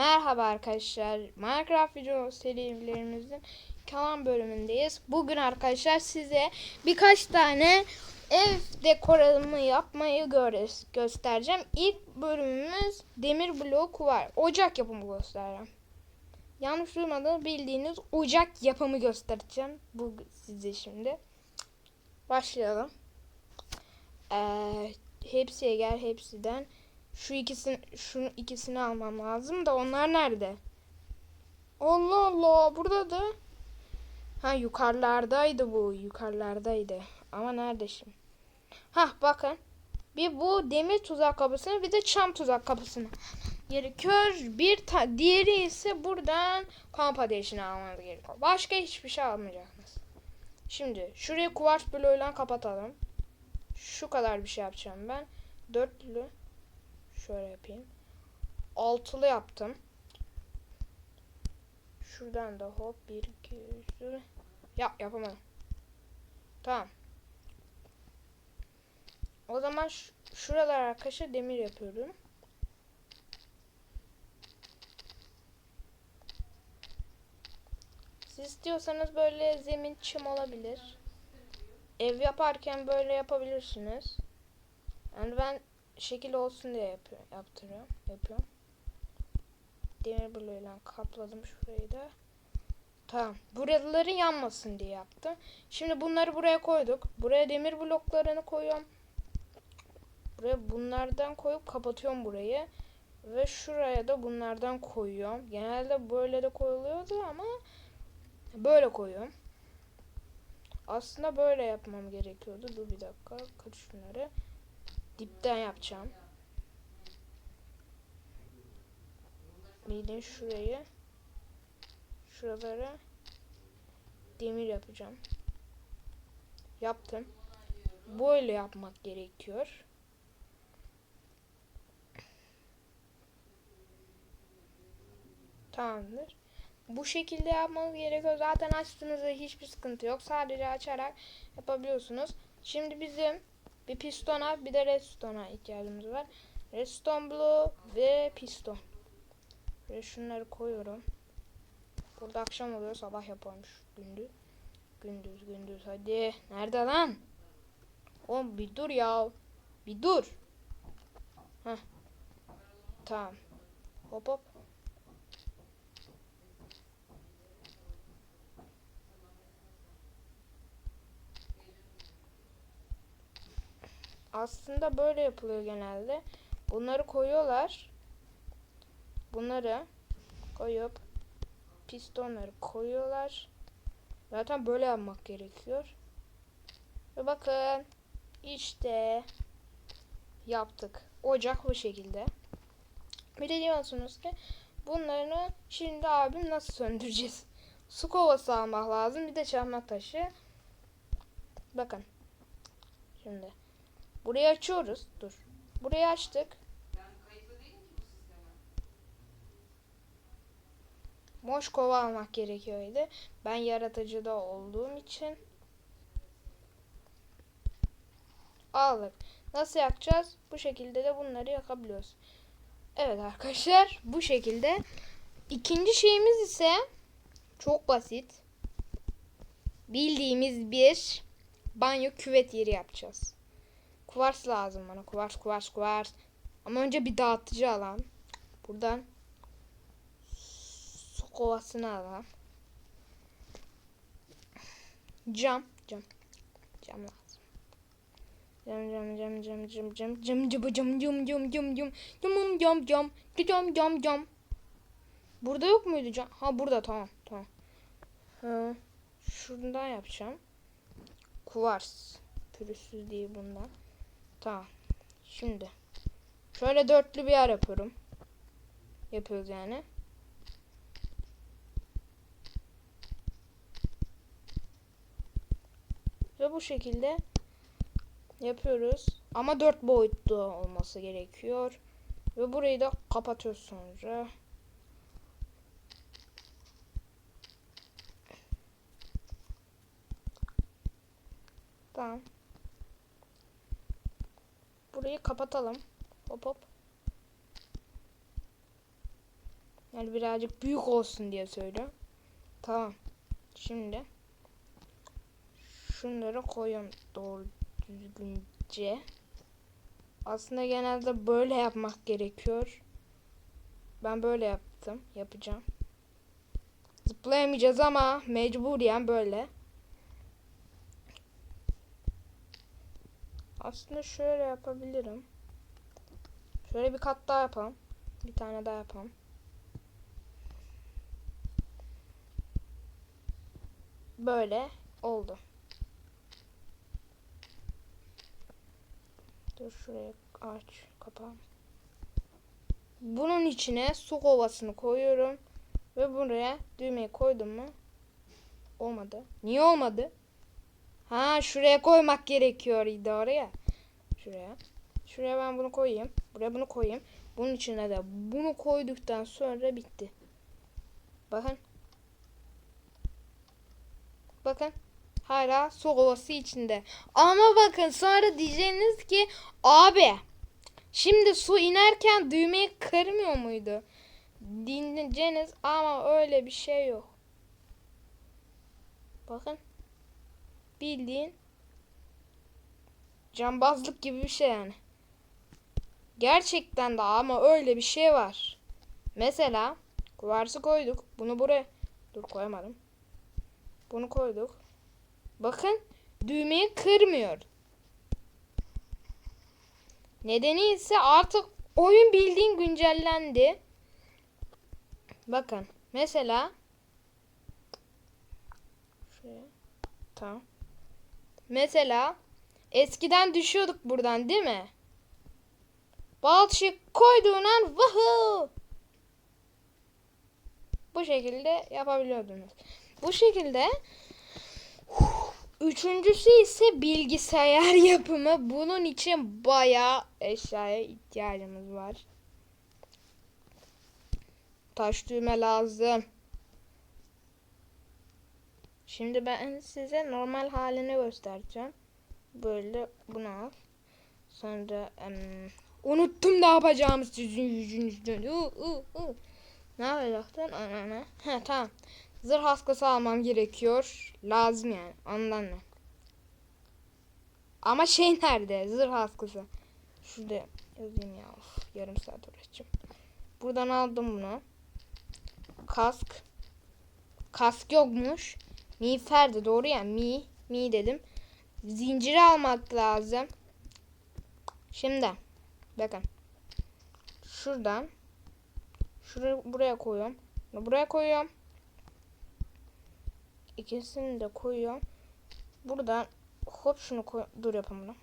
Merhaba arkadaşlar. Minecraft video serilerimizin kalan bölümündeyiz. Bugün arkadaşlar size birkaç tane ev dekorumu yapmayı gö- göstereceğim. İlk bölümümüz demir blok var. Ocak yapımı göstereceğim. Yanlış duymadığınız bildiğiniz ocak yapımı göstereceğim. Bu size şimdi. Başlayalım. Ee, hepsiye gel hepsiden. Şu ikisini şu ikisini almam lazım da onlar nerede? Allah Allah burada da. Ha yukarılardaydı bu yukarılardaydı. Ama nerede şimdi? Ha bakın. Bir bu demir tuzak kapısını bir de çam tuzak kapısını gerekiyor. Bir ta diğeri ise buradan kamp ateşini almanız gerekiyor. Başka hiçbir şey almayacaksınız. Şimdi şurayı kuvars bloğuyla kapatalım. Şu kadar bir şey yapacağım ben. Dörtlü Şöyle yapayım. Altılı yaptım. Şuradan da hop bir iki üç Ya yapamadım. Tamam. O zaman şuralar arkadaşlar demir yapıyorum. Siz istiyorsanız böyle zemin çim olabilir. Ev yaparken böyle yapabilirsiniz. Yani ben şekil olsun diye yapıyor, yaptırıyorum, yapıyorum. Demir bloğuyla kapladım şurayı da. Tamam. Buraları yanmasın diye yaptım. Şimdi bunları buraya koyduk. Buraya demir bloklarını koyuyorum. Buraya bunlardan koyup kapatıyorum burayı. Ve şuraya da bunlardan koyuyorum. Genelde böyle de koyuluyordu ama böyle koyuyorum. Aslında böyle yapmam gerekiyordu. Dur bir dakika. Kaç şunları. Dipten yapacağım. Bildiğin şurayı şuralara demir yapacağım. Yaptım. Böyle yapmak gerekiyor. Tamamdır. Bu şekilde yapmanız gerekiyor. Zaten açtığınızda hiçbir sıkıntı yok. Sadece açarak yapabiliyorsunuz. Şimdi bizim bir pistona bir de redstone'a ihtiyacımız var. Redstone blue ve piston. Ve şunları koyuyorum. Burada akşam oluyor sabah yaparmış gündüz. Gündüz gündüz hadi. Nerede lan? Oğlum bir dur ya. Bir dur. Heh. Tamam. Hop hop. Aslında böyle yapılıyor genelde. Bunları koyuyorlar. Bunları koyup pistonları koyuyorlar. Zaten böyle yapmak gerekiyor. Ve bakın işte yaptık. Ocak bu şekilde. Bir de diyorsunuz ki bunları şimdi abim nasıl söndüreceğiz? Su kovası almak lazım. Bir de çakmak taşı. Bakın. Şimdi. Burayı açıyoruz. Dur. Burayı açtık. Boş kova almak gerekiyordu. Ben yaratıcıda olduğum için aldık. Nasıl yakacağız? Bu şekilde de bunları yakabiliyoruz. Evet arkadaşlar bu şekilde. İkinci şeyimiz ise çok basit. Bildiğimiz bir banyo küvet yeri yapacağız. Kuvars lazım bana. Kuvars, kuvars, kuvars. Ama önce bir dağıtıcı alalım. Buradan su kovasını alalım. Cam, cam. Cam lazım. Cam, cam, cam, cam, cam, cam, cam, cam, cam, cam, cam, cam, cam, cam, cam, cam, cam, cam, cam. Burada yok muydu cam? Ha burada tamam, tamam. Ha, şuradan yapacağım. Kuvars. Pürüzsüz değil bundan. Tamam. Şimdi. Şöyle dörtlü bir yer yapıyorum. Yapıyoruz yani. Ve bu şekilde yapıyoruz. Ama dört boyutlu olması gerekiyor. Ve burayı da kapatıyoruz sonra. Tamam. Burayı kapatalım. Hop hop. Yani birazcık büyük olsun diye söylüyorum. Tamam. Şimdi şunları koyuyorum doğru düzgünce. Aslında genelde böyle yapmak gerekiyor. Ben böyle yaptım. Yapacağım. Zıplayamayacağız ama mecburen böyle. Aslında şöyle yapabilirim. Şöyle bir kat daha yapalım. Bir tane daha yapalım. Böyle oldu. Dur şuraya aç kapağım. Bunun içine su kovasını koyuyorum. Ve buraya düğmeyi koydum mu? Olmadı. Niye olmadı? Ha şuraya koymak gerekiyordu oraya. Şuraya. Şuraya ben bunu koyayım. Buraya bunu koyayım. Bunun içine de bunu koyduktan sonra bitti. Bakın. Bakın. Hala su kovası içinde. Ama bakın sonra diyeceğiniz ki abi şimdi su inerken düğmeyi kırmıyor muydu? Dinleyeceğiniz ama öyle bir şey yok. Bakın. Bildiğin cambazlık gibi bir şey yani. Gerçekten de ama öyle bir şey var. Mesela kuvarsı koyduk. Bunu buraya dur koyamadım. Bunu koyduk. Bakın düğmeyi kırmıyor. Nedeni ise artık oyun bildiğin güncellendi. Bakın mesela şuraya tamam. Mesela eskiden düşüyorduk buradan değil mi? Balçık koyduğun an vahoo! Bu şekilde yapabiliyordunuz. Bu şekilde Üçüncüsü ise bilgisayar yapımı. Bunun için bayağı eşyaya ihtiyacımız var. Taş düğme lazım. Şimdi ben size normal halini göstereceğim. Böyle bunu al. Sonra em, unuttum ne yapacağımı sizin yüzünüzden. Uh, uh, uh. Ne yapacaktın? Anana. He tamam. Zırh askısı almam gerekiyor. Lazım yani. Ondan ne? Ama şey nerede? Zırh askısı. Şurada yazayım ya. Of, yarım saat uğraşacağım. Buradan aldım bunu. Kask. Kask yokmuş. Miğferdi doğru ya. Mi. Mi dedim. Zinciri almak lazım. Şimdi. Bakın. Şuradan. Şuraya buraya koyuyorum. Buraya koyuyorum. İkisini de koyuyorum. Buradan hop şunu koy. Dur yapalım bunu.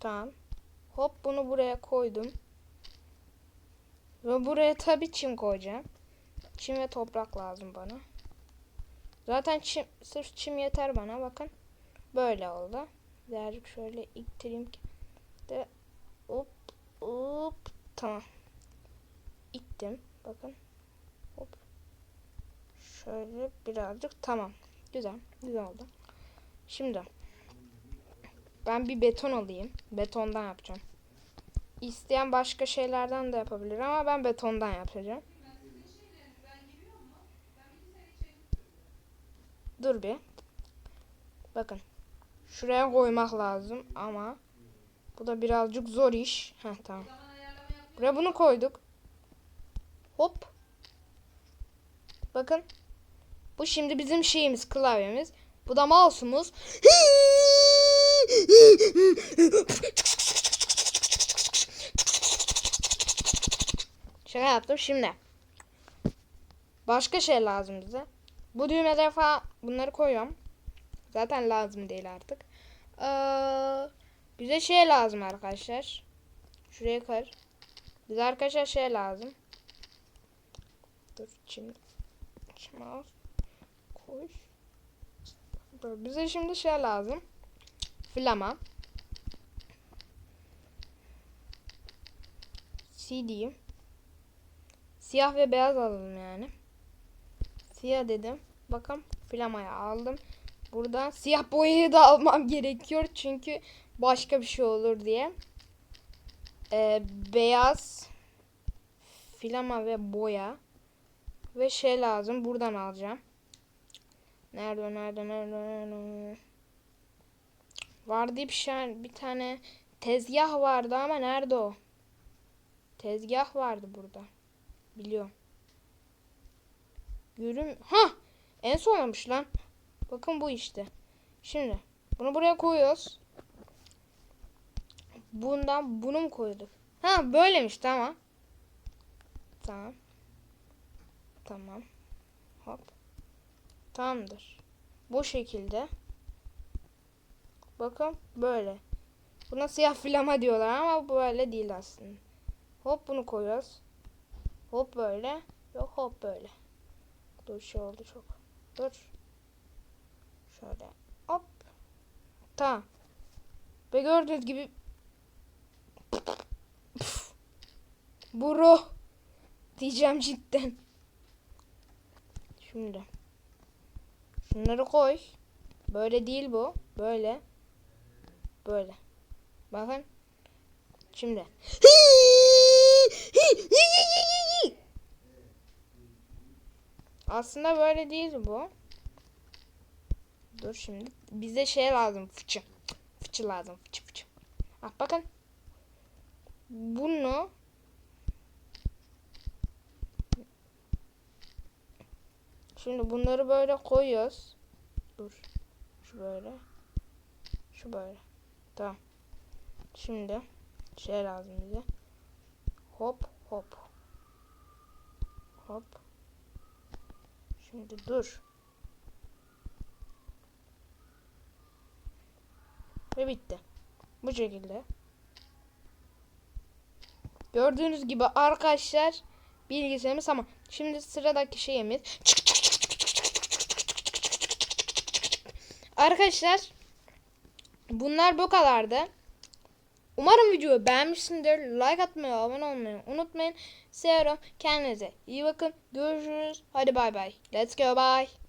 Tamam. Hop bunu buraya koydum. Ve buraya tabi çim koyacağım. Çim ve toprak lazım bana. Zaten çim, sırf çim yeter bana. Bakın. Böyle oldu. Birazcık şöyle ittireyim ki. De hop hop tamam. İttim. Bakın. Hop. Şöyle birazcık tamam. Güzel. Güzel oldu. Şimdi ben bir beton alayım. Betondan yapacağım. İsteyen başka şeylerden de yapabilir ama ben betondan yapacağım. Dur bir. Bakın. Şuraya koymak lazım ama bu da birazcık zor iş. Heh tamam. Buraya bunu koyduk. Hop. Bakın. Bu şimdi bizim şeyimiz, klavyemiz. Bu da mouse'umuz. Şaka yaptım şimdi. Başka şey lazım bize. Bu düğmeleri falan bunları koyuyorum. Zaten lazım değil artık. Ee, bize şey lazım arkadaşlar. Şuraya kır. Bize arkadaşlar şey lazım. Dur şimdi. Mouse. Koy. Bize şimdi şey lazım. Flama. CD. Siyah ve beyaz alalım yani. Siyah dedim. Bakın flamayı aldım. Buradan siyah boyayı da almam gerekiyor. Çünkü başka bir şey olur diye. Ee, beyaz Filama ve boya. Ve şey lazım. Buradan alacağım. Nerede nerede nerede nerede? Vardı bir şey bir tane tezgah vardı ama nerede o? Tezgah vardı burada. Biliyorum. Görüm. Ha! En sonlamış lan. Bakın bu işte. Şimdi bunu buraya koyuyoruz. Bundan bunu mu koyduk? Ha böylemiş tamam. Tamam. Tamam. Hop. Tamamdır. Bu şekilde. Bakın böyle. Buna siyah flama diyorlar ama bu böyle değil aslında. Hop bunu koyuyoruz. Hop böyle. Yok hop böyle. Dur şey oldu çok. Dur. Şöyle. Hop. Tamam. Ve gördüğünüz gibi Bro diyeceğim cidden. Şimdi şunları koy. Böyle değil bu. Böyle. Böyle. Bakın. Şimdi. Aslında böyle değil bu. Dur şimdi. Bize şey lazım. Fıçı. Fıçı lazım. Fıçı fıçı. Ah bakın. Bunu Şimdi bunları böyle koyuyoruz. Dur. Şu böyle. Şu böyle. Tamam. Şimdi şey lazım bize. Hop hop. Hop. Şimdi dur. Ve bitti. Bu şekilde. Gördüğünüz gibi arkadaşlar bilgisayarımız tamam. Şimdi sıradaki şeyimiz. Arkadaşlar bunlar bu kadardı. Umarım videoyu beğenmişsindir. Like atmayı, abone olmayı unutmayın. Seviyorum. Kendinize iyi bakın. Görüşürüz. Hadi bay bay. Let's go bye.